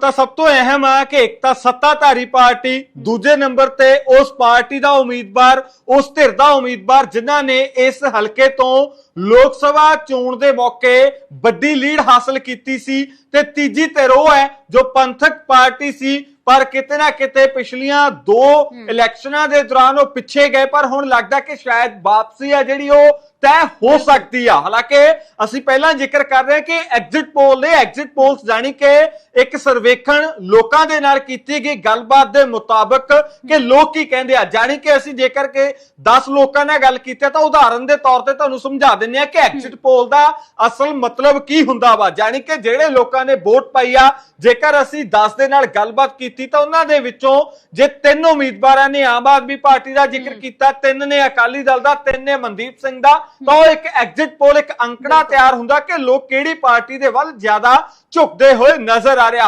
ਤਾਂ ਸਭ ਤੋਂ ਅਹਿਮ ਆ ਕਿ ਇੱਕ ਤਾਂ ਸੱਤਾਧਾਰੀ ਪਾਰਟੀ ਦੂਜੇ ਨੰਬਰ ਤੇ ਉਸ ਪਾਰਟੀ ਦਾ ਉਮੀਦਵਾਰ, ਉਸ ਧਿਰ ਦਾ ਉਮੀਦਵਾਰ ਜਿਨ੍ਹਾਂ ਨੇ ਇਸ ਹਲਕੇ ਤੋਂ ਲੋਕ ਸਭਾ ਚੋਣ ਦੇ ਮੌਕੇ ਵੱਡੀ ਲੀਡ ਹਾਸਲ ਕੀਤੀ ਸੀ ਤੇ ਤੀਜੀ ਧਿਰ ਉਹ ਹੈ ਜੋ ਪੰਥਕ ਪਾਰਟੀ ਸੀ ਪਰ ਕਿਤੇ ਨਾ ਕਿਤੇ ਪਿਛਲੀਆਂ ਦੋ ਇਲੈਕਸ਼ਨਾਂ ਦੇ ਦੌਰਾਨ ਉਹ ਪਿੱਛੇ ਗਏ ਪਰ ਹੁਣ ਲੱਗਦਾ ਕਿ ਸ਼ਾਇਦ ਵਾਪਸੀ ਆ ਜਿਹੜੀ ਉਹ ਤੈਅ ਹੋ ਸਕਦੀ ਆ। ਹਾਲਾਂਕਿ ਅਸੀਂ ਪਹਿਲਾਂ ਜ਼ਿਕਰ ਕਰ ਰਹੇ ਕਿ ਐਗਜ਼ਿਟ ਪੋਲ ਨੇ ਐਗਜ਼ਿਟ ਪੋਲਸ ਜਾਣੀ ਕਿ ਇੱਕ ਸਰਵੇਖਣ ਲੋਕਾਂ ਦੇ ਨਾਲ ਕੀਤੀ ਗਈ ਗੱਲਬਾਤ ਦੇ ਮੁਤਾਬਕ ਕਿ ਲੋਕ ਕੀ ਕਹਿੰਦੇ ਆ। ਜਾਣੀ ਕਿ ਅਸੀਂ ਜੇਕਰ ਕਿ 10 ਲੋਕਾਂ ਨਾਲ ਗੱਲ ਕੀਤੀ ਤਾਂ ਉਦਾਹਰਨ ਦੇ ਤੌਰ ਤੇ ਤੁਹਾਨੂੰ ਸਮਝਾ ਦਿੰਨੇ ਆ ਕਿ ਐਗਜ਼ਿਟ ਪੋਲ ਦਾ ਅਸਲ ਮਤਲਬ ਕੀ ਹੁੰਦਾ ਵਾ? ਜਾਣੀ ਕਿ ਜਿਹੜੇ ਲੋਕਾਂ ਨੇ ਵੋਟ ਪਾਈ ਆ ਜੇਕਰ ਅਸੀਂ 10 ਦੇ ਨਾਲ ਗੱਲਬਾਤ ਕੀਤੀ ਤਾਂ ਉਹਨਾਂ ਦੇ ਵਿੱਚੋਂ ਜੇ ਤਿੰਨ ਉਮੀਦਵਾਰਾਂ ਨੇ ਆਮ ਆਦਮੀ ਪਾਰਟੀ ਦਾ ਜ਼ਿਕਰ ਕੀਤਾ ਤਿੰਨ ਨੇ ਅਕਾਲੀ ਦਲ ਦਾ ਤਿੰਨ ਨੇ ਮਨਦੀਪ ਸਿੰਘ ਦਾ ਤਾਂ ਉਹ ਇੱਕ ਐਗਜ਼ਿਟ ਪੋਲ ਇੱਕ ਅੰਕੜਾ ਤਿਆਰ ਹੁੰਦਾ ਕਿ ਲੋਕ ਕਿਹੜੀ ਪਾਰਟੀ ਦੇ ਵੱਲ ਜ਼ਿਆਦਾ ਝੁਕਦੇ ਹੋਏ ਨਜ਼ਰ ਆ ਰਿਹਾ